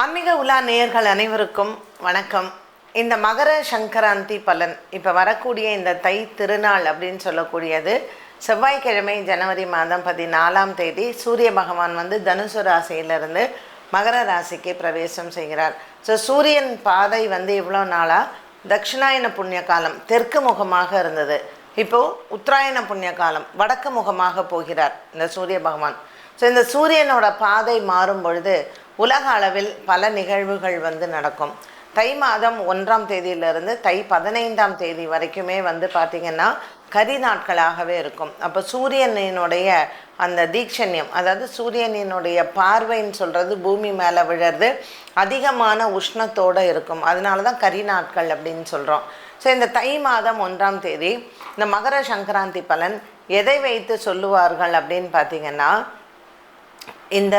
ஆன்மீக உலா நேயர்கள் அனைவருக்கும் வணக்கம். இந்த மகர சங்கராந்தி பலன் இப்போ வரக்கூடிய இந்த தை திருநாள் அப்படின்னு சொல்லக்கூடியது செவ்வாய்க்கிழமை ஜனவரி மாதம் பதினாலாம் தேதி சூரிய பகவான் வந்து தனுசு ராசியிலிருந்து மகர ராசிக்கு பிரவேசம் செய்கிறார். ஸோ சூரியன் பாதை வந்து இவ்வளோ நாளாக தட்சிணாயன புண்ணிய காலம் தெற்கு முகமாக இருந்தது. இப்போது உத்தராயண புண்ணிய காலம் வடக்கு முகமாக போகிறார் இந்த சூரிய பகவான். ஸோ இந்த சூரியனோட பாதை மாறும் பொழுது உலக அளவில் பல நிகழ்வுகள் வந்து நடக்கும். தை மாதம் ஒன்றாம் தேதியிலிருந்து தை பதினைந்தாம் தேதி வரைக்குமே வந்து பார்த்திங்கன்னா கரி நாட்களாகவே இருக்கும். அப்போ சூரியனினுடைய அந்த தீட்சண்யம் அதாவது சூரியனினுடைய பார்வைன்னு சொல்கிறது பூமி மேலே விழறது அதிகமான உஷ்ணத்தோடு இருக்கும். அதனால தான் கரி நாட்கள் அப்படின்னு சொல்கிறோம் ஸோ இந்த தை மாதம் ஒன்றாம் தேதி இந்த மகர சங்கராந்தி பலன் எதை வைத்து சொல்லுவார்கள் அப்படின்னு பார்த்தீங்கன்னா இந்த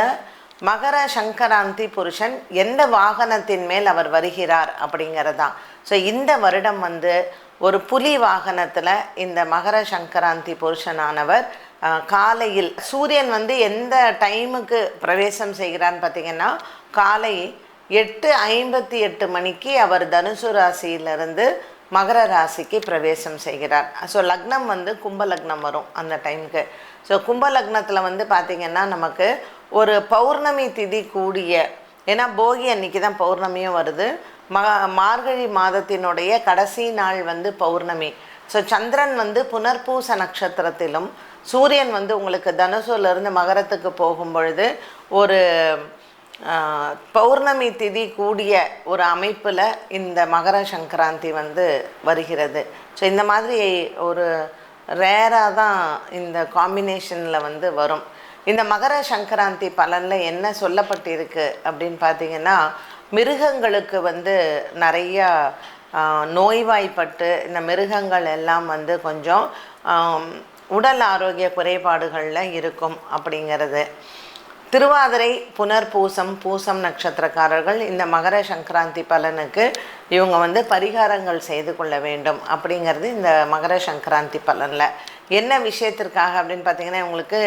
மகர சங்கராந்தி புருஷன் எந்த வாகனத்தின் மேல் அவர் வருகிறார் அப்படிங்கிறது தான் ஸோ இந்த வருடம் வந்து ஒரு புலி வாகனத்தில் இந்த மகர சங்கராந்தி புருஷனானவர் காலையில் சூரியன் வந்து எந்த டைமுக்கு பிரவேசம் செய்கிறான்னு பார்த்தீங்கன்னா காலை எட்டு ஐம்பத்தி எட்டு மணிக்கு அவர் தனுசு ராசியிலிருந்து மகர ராசிக்கு பிரவேசம் செய்கிறார். ஸோ லக்னம் வந்து கும்ப லக்னம் வரும் அந்த டைமுக்கு. ஸோ கும்ப லக்னத்தில் வந்து பார்த்திங்கன்னா நமக்கு ஒரு பௌர்ணமி திதி கூடிய ஏன்னா போகி அன்னைக்கு தான் பௌர்ணமியும் வருது. ம மார்கழி மாதத்தினுடைய கடைசி நாள் வந்து பௌர்ணமி. ஸோ சந்திரன் வந்து புனர்பூச நட்சத்திரத்திலும் சூரியன் வந்து உங்களுக்கு தனுசுலேருந்து மகரத்துக்கு போகும் பொழுது ஒரு பௌர்ணமி திதி கூடிய ஒரு அமைப்பில் இந்த மகர சங்கராந்தி வந்து வருகிறது. ஸோ இந்த மாதிரி ஒரு ரேராக தான் இந்த காம்பினேஷனில் வந்து வரும். இந்த மகர சங்கராந்தி பலனில் என்ன சொல்லப்பட்டிருக்கு அப்படின்னு பார்த்தீங்கன்னா மிருகங்களுக்கு வந்து நிறையா நோய்வாய்ப்பட்டு இந்த மிருகங்கள் எல்லாம் வந்து கொஞ்சம் உடல் ஆரோக்கிய குறைபாடுகளில் இருக்கும் அப்படிங்கிறது. திருவாதிரை புனர்பூசம் பூசம் நட்சத்திரக்காரர்கள் இந்த மகர சங்கராந்தி பலனுக்கு இவங்க வந்து பரிகாரங்கள் செய்து கொள்ள வேண்டும் அப்படிங்கிறது இந்த மகர சங்கராந்தி பலனில். என்ன விஷயத்திற்காக அப்படின்னு பார்த்தீங்கன்னா இவங்களுக்கு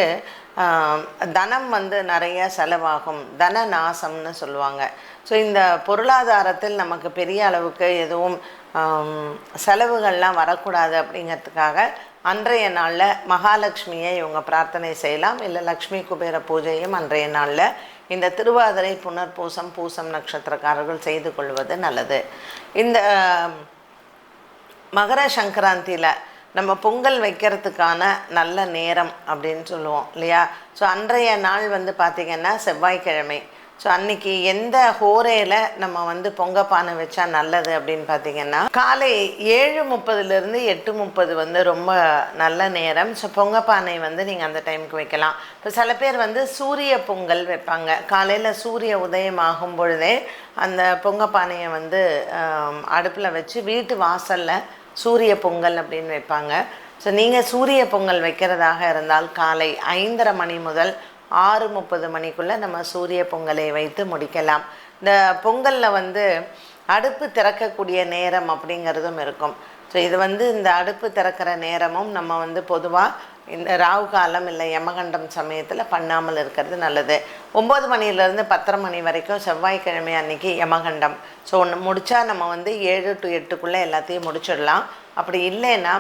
தனம் வந்து நிறைய செலவாகும். தன நாசம்னு சொல்லுவாங்க. ஸோ இந்த பொருளாதாரத்தில் நமக்கு பெரிய அளவுக்கு எதுவும் செலவுகள்லாம் வரக்கூடாது அப்படிங்கிறதுக்காக அன்றைய நாளில் மகாலட்சுமியை இவங்க பிரார்த்தனை செய்யலாம் இல்லை லக்ஷ்மி குபேர பூஜையும் அன்றைய நாளில் இந்த திருவாதிரை புனர்பூசம் பூசம் நட்சத்திரக்காரர்கள் செய்து கொள்வது நல்லது. இந்த மகர சங்கராந்தியில் நம்ம பொங்கல் வைக்கிறதுக்கான நல்ல நேரம் அப்படின்னு சொல்லுவோம் இல்லையா? ஸோ அன்றைய நாள் வந்து பார்த்திங்கன்னா செவ்வாய்க்கிழமை. ஸோ அன்னைக்கு எந்த ஹோரையில் நம்ம வந்து பொங்கப்பானை வச்சா நல்லது அப்படின்னு பார்த்தீங்கன்னா காலை ஏழு முப்பதுலேருந்து எட்டு முப்பது வந்து ரொம்ப நல்ல நேரம். ஸோ பொங்கப்பானை வந்து நீங்கள் அந்த டைமுக்கு வைக்கலாம். இப்போ சில பேர் வந்து சூரிய பொங்கல் வைப்பாங்க. காலையில் சூரிய உதயம் ஆகும் பொழுதே அந்த பொங்கப்பானையை வந்து அடுப்பில் வச்சு வீட்டு வாசலில் சூரிய பொங்கல் அப்படின்னு வைப்பாங்க. ஸோ நீங்கள் சூரிய பொங்கல் வைக்கிறதாக இருந்தால் காலை ஐந்தரை மணி முதல் ஆறு முப்பது மணிக்குள்ளே நம்ம சூரிய பொங்கலை வைத்து முடிக்கலாம். இந்த பொங்கலில் வந்து அடுப்பு திறக்கக்கூடிய நேரம் அப்படிங்கிறதும் இருக்கும். ஸோ இது வந்து இந்த அடுப்பு திறக்கிற நேரமும் நம்ம வந்து பொதுவாக இந்த ராகு காலம் இல்லை யமகண்டம் சமயத்தில் பண்ணாமல் இருக்கிறது நல்லது. ஒம்பது மணிலேருந்து பத்தரை மணி வரைக்கும் செவ்வாய்க்கிழமை அன்னைக்கு யமகண்டம். ஸோ ஒன்று முடித்தா நம்ம வந்து ஏழு டு எட்டுக்குள்ளே எல்லாத்தையும் முடிச்சிடலாம். அப்படி இல்லைன்னா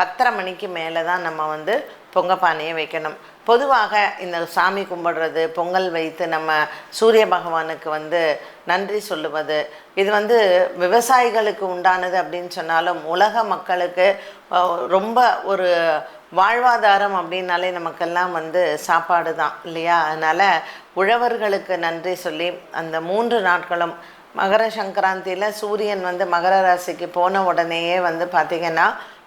பத்தரை மணிக்கு மேலே தான் நம்ம வந்து பொங்கப்பானையை வைக்கணும். பொதுவாக இந்த சாமி கும்பிடுறது பொங்கல் வைத்து நம்ம சூரிய பகவானுக்கு வந்து நன்றி சொல்லுவது இது வந்து விவசாயிகளுக்கு உண்டானது அப்படின்னு சொன்னாலும் உலக மக்களுக்கு ரொம்ப ஒரு வாழ்வாதாரம் அப்படின்னாலே நமக்கெல்லாம் வந்து சாப்பாடு தான் இல்லையா? அதனால் உழவர்களுக்கு நன்றி சொல்லி அந்த மூன்று நாட்களும் மகர சங்கராந்தியில் சூரியன் வந்து மகர ராசிக்கு போன உடனேயே வந்து பார்த்திங்கன்னா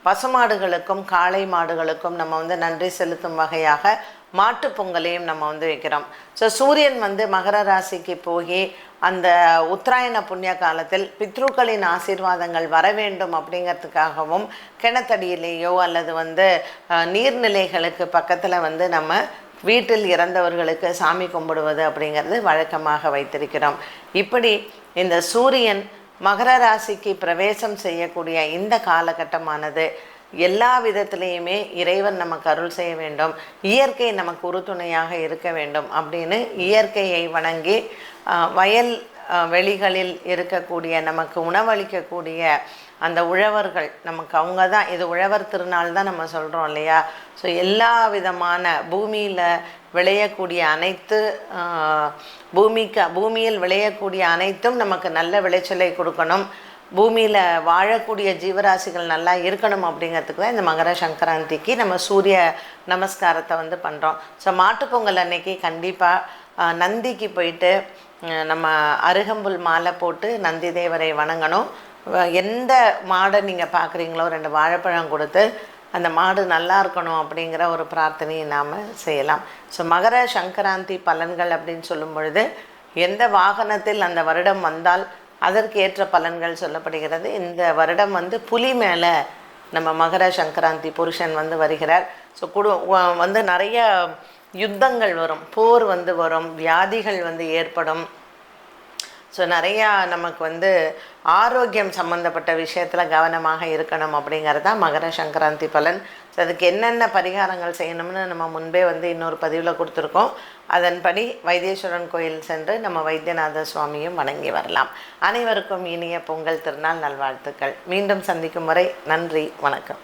பசுமாடுகளுக்கும் காளை மாடுகளுக்கும் நம்ம வந்து நன்றி செலுத்தும் வகையாக மாட்டுப் பொங்கலையும் நம்ம வந்து வைக்கிறோம். ஸோ சூரியன் வந்து மகர ராசிக்கு போய் அந்த உத்தராயண புண்ணிய காலத்தில் பித்ருக்களின் ஆசீர்வாதங்கள் வர வேண்டும் அப்படிங்கிறதுக்காகவும் கிணத்தடியிலேயோ அல்லது வந்து நீர்நிலைகளுக்கு பக்கத்தில் வந்து நம்ம வீட்டில் இறந்தவர்களுக்கு சாமி கும்பிடுவது அப்படிங்கிறது வழக்கமாக வைத்திருக்கிறோம். இப்படி இந்த சூரியன் மகர ராசிக்கு பிரவேசம் செய்யக்கூடிய இந்த காலகட்டமானது எல்லா விதத்திலையுமே இறைவன் நமக்கு அருள் செய்ய வேண்டும். இயற்கை நமக்கு உறுதுணையாக இருக்க வேண்டும் அப்படின்னு இயற்கையை வணங்கி வயல் வெளிகளில் இருக்கக்கூடிய நமக்கு உணவளிக்கக்கூடிய அந்த உழவர்கள் நமக்கு அவங்க தான் இது உழவர் திருநாள் தான் நம்ம சொல்கிறோம் இல்லையா? ஸோ எல்லா விதமான பூமியில் விளையக்கூடிய அனைத்து பூமிக்கு பூமியில் விளையக்கூடிய அனைத்தும் நமக்கு நல்ல விளைச்சலை கொடுக்கணும். பூமியில் வாழக்கூடிய ஜீவராசிகள் நல்லா இருக்கணும் அப்படிங்கிறதுக்கு தான் இந்த மகர சங்கராந்திக்கு நம்ம சூரிய நமஸ்காரத்தை வந்து பண்ணுறோம் ஸோ மாட்டுப்பொங்கல் அன்னைக்கு கண்டிப்பாக நந்திக்கு போயிட்டு நம்ம அருகம்புல் மாலை போட்டு நந்தி தேவரை வணங்கணும். எந்த மாடை நீங்கள் பார்க்குறீங்களோ ரெண்டு வாழைப்பழம் கொடுத்து அந்த மாடு நல்லா இருக்கணும் அப்படிங்கிற ஒரு பிரார்த்தனையை நாம் செய்யலாம். ஸோ மகர சங்கராந்தி பலன்கள் அப்படின்னு சொல்லும் பொழுது எந்த வாகனத்தில் அந்த வருடம் வந்தால் அதற்கு ஏற்ற பலன்கள் சொல்லப்படுகிறது. இந்த வருடம் வந்து புலி மேலே நம்ம மகர சங்கராந்தி புருஷன் வந்து வருகிறார். ஸோ குடு வந்து நிறைய யுத்தங்கள் வரும் போர் வந்து வரும் வியாதிகள் வந்து ஏற்படும். ஸோ நிறையா நமக்கு வந்து ஆரோக்கியம் சம்மந்தப்பட்ட விஷயத்தில் கவனமாக இருக்கணும் அப்படிங்கிறது தான் மகர சங்கராந்தி பலன். ஸோ அதுக்கு என்னென்ன பரிகாரங்கள் செய்யணும்னு நம்ம முன்பே வந்து இன்னொரு பதிவில் கொடுத்துருக்கோம். அதன்படி வைத்தீஸ்வரன் கோயில் சென்று நம்ம வைத்தியநாத சுவாமியும் வணங்கி வரலாம். அனைவருக்கும் இனிய பொங்கல் திருநாள் நல்வாழ்த்துக்கள். மீண்டும் சந்திக்கும் வரை நன்றி வணக்கம்.